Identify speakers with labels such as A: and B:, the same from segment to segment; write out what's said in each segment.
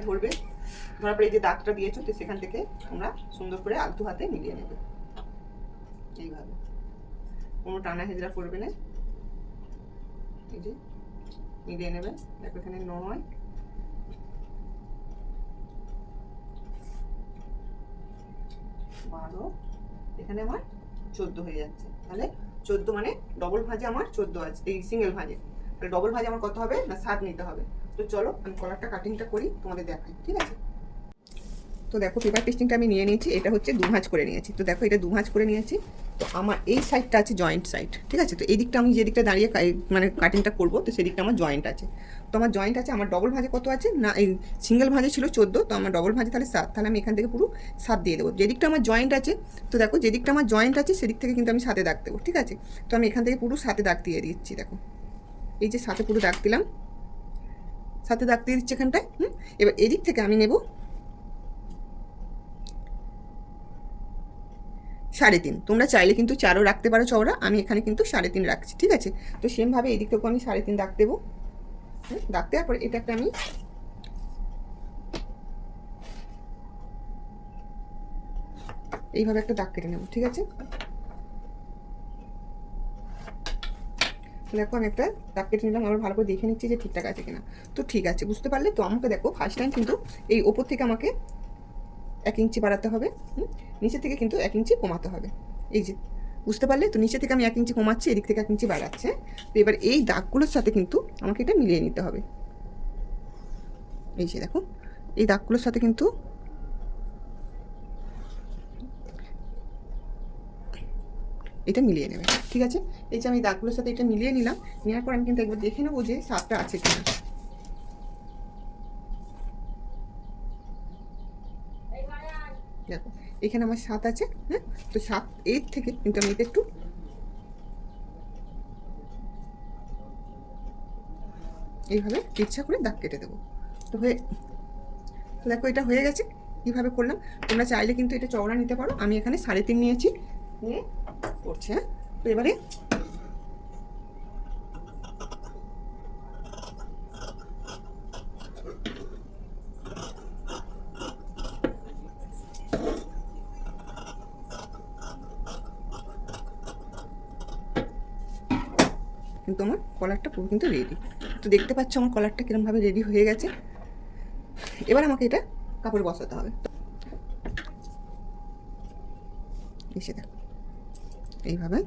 A: ধরবে। ধরার পরে এই যে দাগটা দিয়েছ, তো সেখান থেকে তোমরা সুন্দর করে আলতু হাতে মিলিয়ে নেবে। এইভাবে। কোনো টানা হেজরা করবে না। এই যে মিলিয়ে নেবে। দেখো এখানে নয়। বারো। এখানে আমার চোদ্দ হয়ে যাচ্ছে। তাহলে চোদ্দ মানে ডবল ভাজে আমার চোদ্দ আছে এই সিঙ্গেল ভাজে। ডবল ভাজে আমার কত হবে? না সাত নিতে হবে। তো চলো, আমি কলারটা কাটিংটা করি, তোমাদের দেখাই, ঠিক আছে? তো দেখো পেপার পেস্টিংটা আমি নিয়ে নিয়েছি, এটা হচ্ছে দু ভাঁজ করে নিয়েছি। তো দেখো, এটা দু ভাঁজ করে নিয়েছি। তো আমার এই সাইডটা আছে জয়েন্ট সাইড ঠিক আছে? তো এই দিকটা আমি যে দিকটা দাঁড়িয়ে মানে কাটিংটা করব, তো সেদিকটা আমার জয়েন্ট আছে। তো আমার জয়েন্ট আছে, আমার ডবল ভাঁজে কত আছে? না, এই সিঙ্গেল ভাঁজে ছিল চোদ্দ, তো আমার ডবল ভাঁজে তাহলে সাত, তাহলে আমি এখান থেকে পুরো সাত দিয়ে দেবো। যেদিকটা আমার জয়েন্ট আছে, তো দেখো, যেদিকটা আমার জয়েন্ট আছে, সেদিক থেকে কিন্তু আমি সাথে দাগ দেবো, ঠিক আছে? তো আমি এখান থেকে পুরো সাথে দাগ দিয়ে দিচ্ছি, দেখো। এই যে সাথে পুরো দাগ দিলাম। সাথে দাগ দিয়ে দিচ্ছি এখানটায়, হুম? এবার এদিক থেকে আমি নেব সাড়ে তিন। তোমরা চাইলে কিন্তু চারও রাখতে পারো চওড়া, আমি এখানে কিন্তু সাড়ে তিন রাখছি, ঠিক আছে? তো সেমভাবে এদিক থেকেও আমি সাড়ে তিন দাগ দেবো দাগ দেওয়ার পরে এটা একটা আমি এইভাবে একটা দাগ কেটে নেব, ঠিক আছে? দেখো আমি একটা দাগ কেটে নিলাম আবার ভালো করে দেখে নিচ্ছি যে ঠিকঠাক আছে কিনা। তো ঠিক আছে, বুঝতে পারলে তো আমাকে দেখো ফার্স্ট টাইম কিন্তু এই ওপর থেকে আমাকে এক ইঞ্চি বাড়াতে হবে? নিচে থেকে কিন্তু এক ইঞ্চি কমাতে হবে। এই যে, বুঝতে পারলে? তো নিচে থেকে আমি এক ইঞ্চি কমাচ্ছি, এদিক থেকে এক ইঞ্চি বাড়াচ্ছে। তো এবার এই দাগগুলোর সাথে কিন্তু আমাকে এটা মিলিয়ে নিতে হবে। এই যে দেখো, এই দাগগুলোর সাথে কিন্তু এটা মিলিয়ে নেবে, ঠিক আছে? এই যে আমি দাগগুলোর সাথে এটা মিলিয়ে নিলাম নেওয়ার পর আমি কিন্তু একবার দেখে নেব যে সাতটা আছে কিনা। দেখো, এখানে আমার সাত আছে হ্যাঁ? তো সাত এর থেকে কিন্তু আমি এটা একটু এইভাবে ইচ্ছা করে দাগ কেটে দেবো। তো হয়ে তো দেখো এটা হয়ে গেছে কীভাবে করলাম। তোমরা চাইলে কিন্তু এটা চওড়া নিতে পারো। আমি এখানে সাড়ে তিন নিয়েছি, নিয়ে করছি। তো এবারে কিন্তু আমার কলারটা পুরো কিন্তু রেডি তো দেখতে পাচ্ছ আমার কলারটা কিরমভাবে রেডি হয়ে গেছে। এবার আমাকে এটা কাপড়ে বসাতে হবে। এসে দেখো। এইভাবে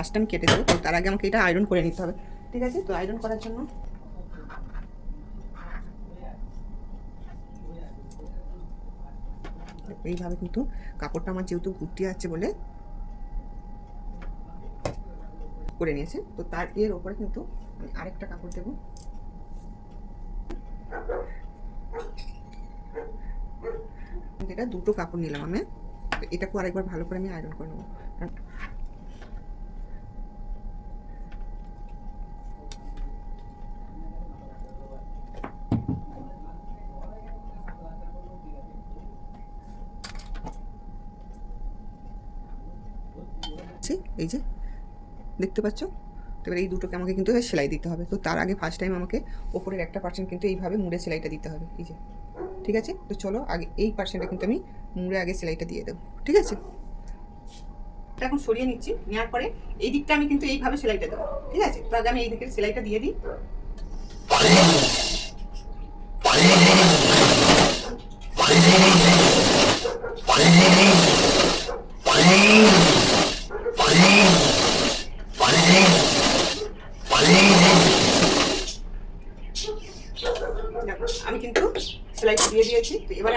A: লাস্ট আমি কেটে দেবো, তার আগে আমাকে এটা আয়রন করে নিতে হবে। ঠিক আছে? তো আয়রন করার জন্য। এইভাবে কিন্তু কাপড়টা আমার যেহেতু ঘুরতে আছে বলে করে নিয়েছে, তো তার এর ওপরে কিন্তু আমি আরেকটা কাপড় দেবো। এটা দুটো কাপড় নিলাম আমি, তো এটাকেও আরেকবার ভালো করে আমি আয়রন করে নেব। আছে, এই যে, দেখতে পাচ্ছ? এবার এই দুটোকে আমাকে কিন্তু সেলাই দিতে হবে। তো তার আগে ফার্স্ট টাইম আমাকে ওপরের একটা পার্সেন্ট কিন্তু এইভাবে মুড়ে সেলাইটা দিতে হবে, এই যে। ঠিক আছে? তো চলো, আগে এই পার্সেন্টটা কিন্তু আমি মুড়ে আগে সেলাইটা দিয়ে দেবো। ঠিক আছে? এখন সরিয়ে নিচ্ছি নেওয়ার পরে এই দিকটা আমি কিন্তু এইভাবে সেলাইটা দেবো। ঠিক আছে? তো আগে আমি এই দিকের সেলাইটা দিয়ে দিই দেখো, আমি কিন্তু সেলাইটা দিয়ে দিয়েছি তো এবারে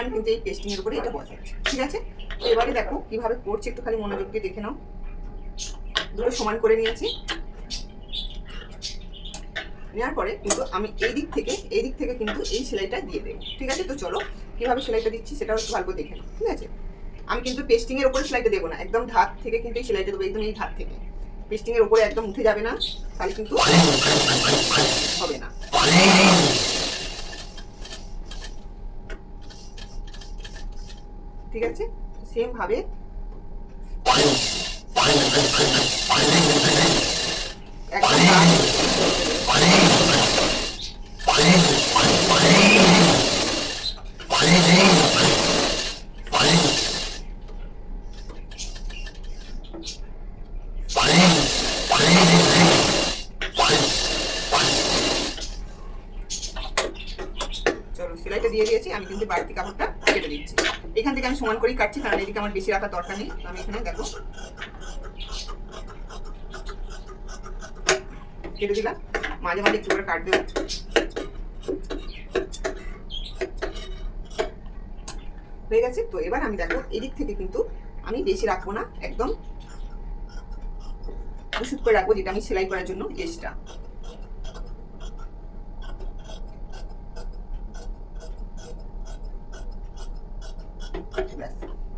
A: এর উপরে এটা বসাচ্ছি ঠিক আছে? তো এবারে দেখো কীভাবে করছি একটু খালি মনোযোগ দিয়ে দেখে নাও। দুটো সমান করে নিয়েছি। নেওয়ার পরে কিন্তু আমি এই দিক থেকে, এই দিক থেকে কিন্তু এই সেলাইটা দিয়ে দেবো। ঠিক আছে? তো চলো, কীভাবে সেলাইটা দিচ্ছি সেটাও একটু ভালো করে দেখে নাও। ঠিক আছে? আমি কিন্তু পেস্টিংয়ের উপরে সেলাইটা দেবো না। একদম ধাত থেকে কিন্তু এই সেলাইটা দেবো, একদম এই ধাত থেকে। পেস্টিংয়ের উপরে একদম উঠে যাবে না, তাহলে কিন্তু হবে না। ঠিক আছে? সেম ভাবে একদম ধাত চলো সেলাইটা দিয়ে দিয়েছি আমি কিন্তু বাড়তি কাপড়টা কেটে দিচ্ছি এখান থেকে আমি সমান করেই কাটছি, কারণ এদিকে আমার বেশি রাখার দরকার নেই। আমি এখানে দেখো। কেটে দিলাম। মাঝে মাঝে একটু করে কাট দেবো হয়ে গেছে? তো এবার আমি দেখো, এদিক থেকে কিন্তু আমি বেশি রাখব না, একদম। ওষুধ করে রাখব, যেটা আমি সেলাই করার জন্য এক্সট্রা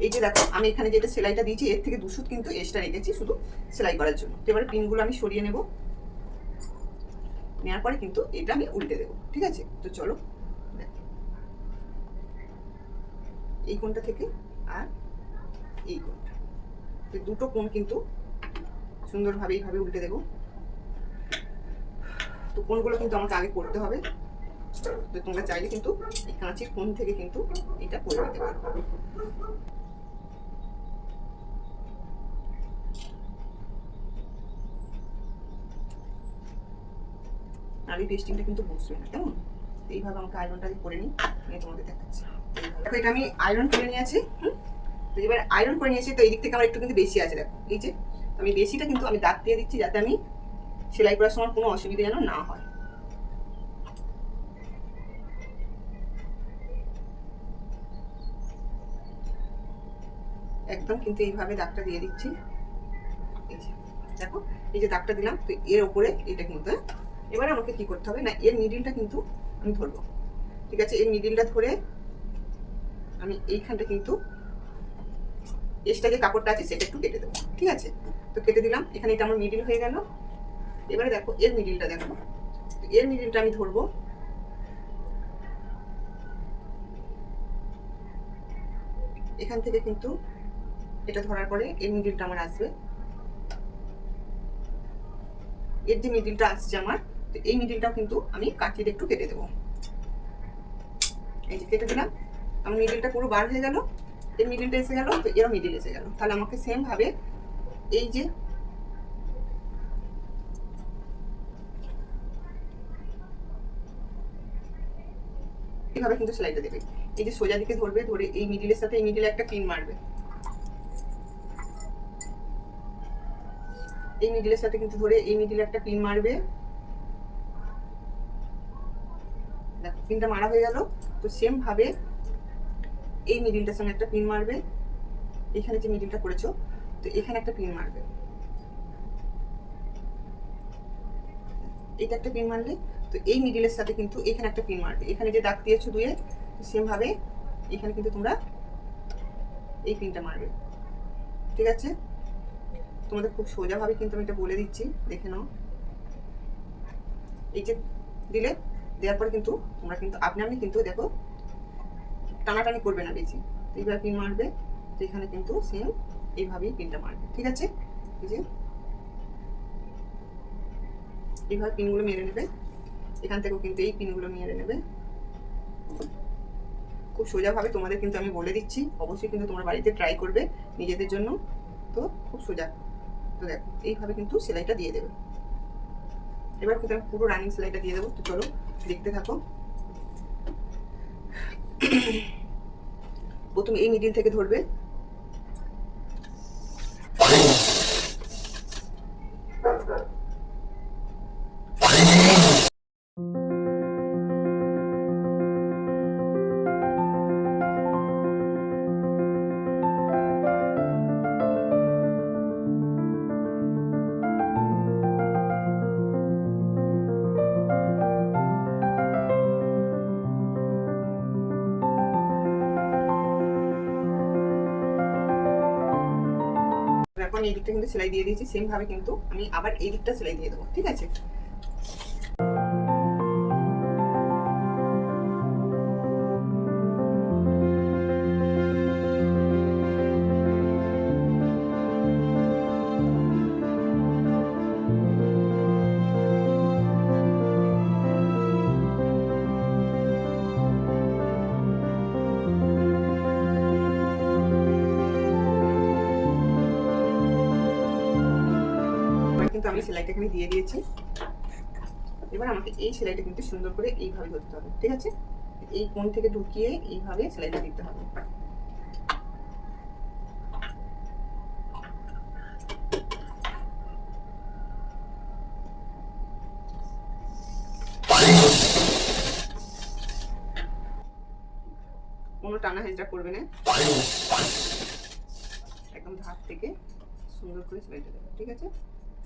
A: এই যে দেখো, আমি এখানে যেটা সেলাইটা দিয়েছি, এর থেকে দুশুদ কিন্তু এক্সট্রা রেখেছি শুধু সেলাই করার জন্য। এবারে পিনগুলো আমি সরিয়ে নেব। নেওয়ার পরে কিন্তু এটা আমি উল্টে দেবো, ঠিক আছে? তো চলো। এই কোণটা থেকে আর এই কোণটা। তো দুটো কোণ কিন্তু সুন্দরভাবে এইভাবে উল্টে দেবো। তো কোণগুলো কিন্তু আমাকে আগে করতে হবে। তো তোমরা চাইলে কিন্তু এই কাঁচের কোণ থেকে কিন্তু এটা করে নিতে পারো। আর এই পেস্টিংটা কিন্তু বসবে না, কেমন? এইভাবে আমাকে আয়রনটা করে নিই, নিয়ে তোমাদের দেখাচ্ছি। দেখো এটা আমি আয়রন করে নিয়েছি, হুম? তো এবার আয়রন করে নিয়েছি, তো এই দিক থেকে আমার একটু কিন্তু বেশি আছে, দেখো। এই যে আমি বেশিটা কিন্তু আমি দাগ দিয়ে দিচ্ছি যাতে আমি সেলাই করার সময় কোনো অসুবিধা যেন না হয়। একদম, কিন্তু এইভাবে দাগটা দিয়ে দিচ্ছি। দেখো, এই যে দাগটা দিলাম, তো এর ওপরে এটা কিন্তু হ্যাঁ? এবারে আমাকে কি করতে হবে? না, এর মিডিলটা কিন্তু আমি ধরবো। ঠিক আছে এই মিডিলটা ধরে আমি এইখানটা কিন্তু এক্সট্রা যে কাপড়টা আছে, সেটা একটু কেটে দেবো। ঠিক আছে? তো কেটে দিলাম, এখানে এটা আমার মিডিল হয়ে গেল। এবারে দেখো, এর মিডিলটা দেখো। তো এর মিডিলটা আমি ধরবো। এখান থেকে কিন্তু এটা ধরার পরে এই মিডিলটা আমার আসবে। এর যে মিডিলটা আসছে আমার, তো এই মিডিলটাও কিন্তু আমি কাটিয়ে একটু কেটে দেবো। এই যে কেটে দিলাম, আমার মিডিলটা পুরো বার হয়ে গেল এর মিডিলটা এসে গেল, তো এরও মিডিল এসে গেল। তাহলে আমাকে সেম ভাবে এই যে এইভাবে কিন্তু সেলাইটা দেবে। এই যে সোজা দিকে ধরবে, ধরে এই মিডিলের সাথে এই মিডিলে একটা পিন মারবে। এই মিডিলের সাথে কিন্তু ধরে এই মিডিলে একটা পিন মারবে। দেখো পিনটা মারা হয়ে গেল। তো সেম ভাবে এই মিডিলটার সঙ্গে একটা পিন মারবে। এখানে যে মিডিলটা করেছ, তো এখানে একটা পিন মারবে। এটা একটা পিন মারলে, তো এই মিডিলের সাথে কিন্তু এখানে একটা পিন মারবে। এখানে যে দাগ দিয়েছ দুয়ে সেম ভাবে এখানে কিন্তু তোমরা এই পিনটা মারবে। ঠিক আছে? তোমাদের খুব সোজাভাবে কিন্তু আমি এটা বলে দিচ্ছি, দেখে নাও। এই যে দিলে, দেওয়ার পরে কিন্তু তোমরা কিন্তু আপনি আপনি কিন্তু দেখো, টানাটানি করবে না বেশি। এইভাবে পিন মারবে, তো এখানে কিন্তু সেম এইভাবেই পিনটা মারবে, ঠিক আছে? এই যে এইভাবে পিনগুলো মেরে নেবে। এখান থেকেও কিন্তু এই পিনগুলো মেরে নেবে। খুব সোজাভাবে তোমাদের কিন্তু আমি বলে দিচ্ছি, অবশ্যই কিন্তু তোমরা বাড়িতে ট্রাই করবে নিজেদের জন্য। তো খুব সোজা। তো দেখো, এইভাবে কিন্তু সেলাইটা দিয়ে দেবে। এবার কিন্তু আমি পুরো রানিং সেলাইটা দিয়ে দেবো। তো চলো, দেখতে থাকো। প্রথমে এই মিডিল থেকে ধরবে। আমি এই দিকটা কিন্তু সেলাই দিয়ে দিয়েছি সেম ভাবে কিন্তু আমি আবার এই দিকটা সেলাই দিয়ে দেবো, ঠিক আছে? কিন্তু আমি সেলাইটা এখানে দিয়ে দিয়েছি। এবার আমাকে এই সেলাইটা কিন্তু সুন্দর করে এইভাবে ধরতে হবে, ঠিক আছে? এই কোণ থেকে ঢুকিয়ে এইভাবে সেলাইটা দিতে হবে। কোনো টানা হেজরা করবে না। একদম ধার থেকে সুন্দর করে সেলাইটা দেবে, ঠিক আছে?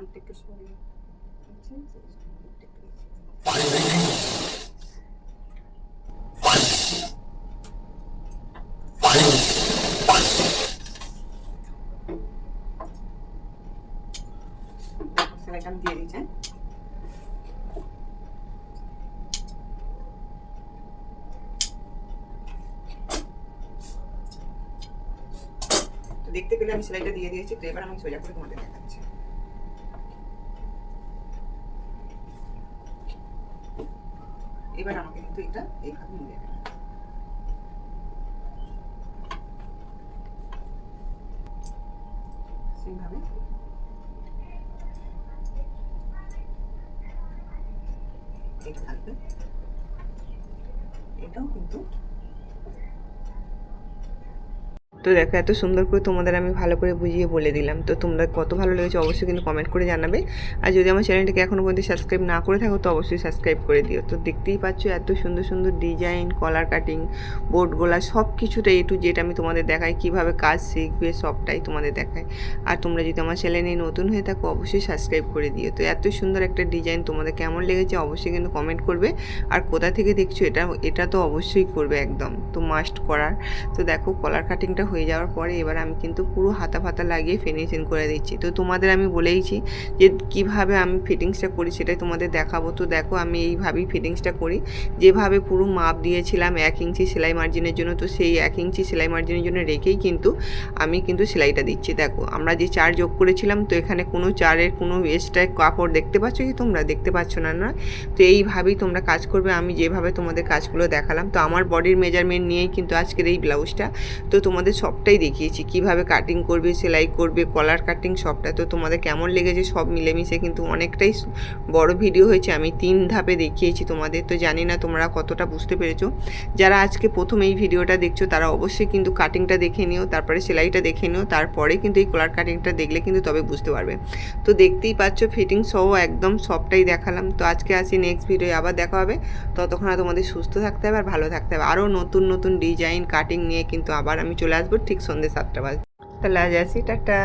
A: দিকটা একটু সরিয়ে আচ্ছা, দিকটা একটু সেলাইটা আমি দিয়ে দিচ্ছি হ্যাঁ? তো দেখতে পেলে আমি সেলাইটা দিয়ে দিয়েছি, তো এবার আমি সোজা করে তোমাদের দেখাচ্ছি। এবার আমাকে কিন্তু এটা এইভাবে নিয়ে নেবে সেমভাবে। এটা থাকবে। এটাও কিন্তু তো দেখো, এত সুন্দর করে তোমাদের আমি ভালো করে বুঝিয়ে বলে দিলাম। তো তোমরা কত ভালো লেগেছে অবশ্যই কিন্তু কমেন্ট করে জানাবে। আর যদি আমার চ্যানেলটাকে এখনও পর্যন্ত সাবস্ক্রাইব না করে থাকো, তো অবশ্যই সাবস্ক্রাইব করে দিও। তো দেখতেই পাচ্ছ এত সুন্দর সুন্দর ডিজাইন কলার কাটিং বোর্ড গোলা সব কিছুটা এ টু আমি তোমাদের দেখাই, কীভাবে কাজ শিখবে সবটাই তোমাদের দেখাই। আর তোমরা যদি আমার চ্যানেলে নতুন হয়ে থাকো, অবশ্যই সাবস্ক্রাইব করে দিও। তো এত সুন্দর একটা ডিজাইন তোমাদের কেমন লেগেছে অবশ্যই কিন্তু কমেন্ট করবে। আর কোথা থেকে দেখছ, এটা এটা তো অবশ্যই করবে একদম। তো মাস্ট করার। তো দেখো কলার কাটিংটা হয়ে যাওয়ার পরে এবার আমি কিন্তু পুরো হাতা ফাতা লাগিয়ে ফিনিশিং করে দিচ্ছি। তো তোমাদের আমি বলেইছি যে কীভাবে আমি ফিটিংসটা করি সেটাই তোমাদের দেখাবো। তো দেখো আমি এইভাবেই ফিটিংসটা করি। যেভাবে পুরো মাপ দিয়েছিলাম এক ইঞ্চি সেলাই মার্জিনের জন্য, তো সেই এক ইঞ্চি সেলাই মার্জিনের জন্য রেখেই কিন্তু আমি কিন্তু সেলাইটা দিচ্ছি। দেখো আমরা যে চার যোগ করেছিলাম, তো এখানে কোনো চারের কোনো এক্সট্রা কাপড় দেখতে পাচ্ছ কি তোমরা? দেখতে পাচ্ছ না না? তো এইভাবেই তোমরা কাজ করবে। আমি যেভাবে তোমাদের কাজগুলো দেখালাম, তো আমার বডির মেজারমেন্ট নিয়েই কিন্তু আজকের এই ব্লাউজটা। তো তোমাদের সবটাই দেখিয়েছি। কীভাবে কাটিং করবে, সেলাই করবে কলার কাটিং সবটা তো তোমাদের কেমন লেগেছে সব মিলেমিশে কিন্তু অনেকটাই বড় ভিডিও হয়েছে। আমি তিন ধাপে দেখিয়েছি তোমাদের। তো জানি না তোমরা কতটা বুঝতে পেরেছ। যারা আজকে প্রথম এই ভিডিওটা দেখছ, তারা অবশ্যই কিন্তু কাটিংটা দেখে নিও, তারপরে সেলাইটা দেখে নিও, তারপরে কিন্তু এই কলার কাটিংটা দেখলে কিন্তু তবে বুঝতে পারবে। তো দেখতেই পাচ্ছ ফিটিং সহ একদম সবটাই দেখালাম। তো আজকে আসি নেক্সট ভিডিও আবার দেখা হবে। ততক্ষণ তোমাদের সুস্থ থাকতে হবে আর ভালো থাকতে হবে। আরও নতুন নতুন ডিজাইন কাটিং নিয়ে কিন্তু আবার আমি চলে আসব। ঠিক সন্ধ্যে সাতটা বাজে। তাহলে আজ আসি টাটা।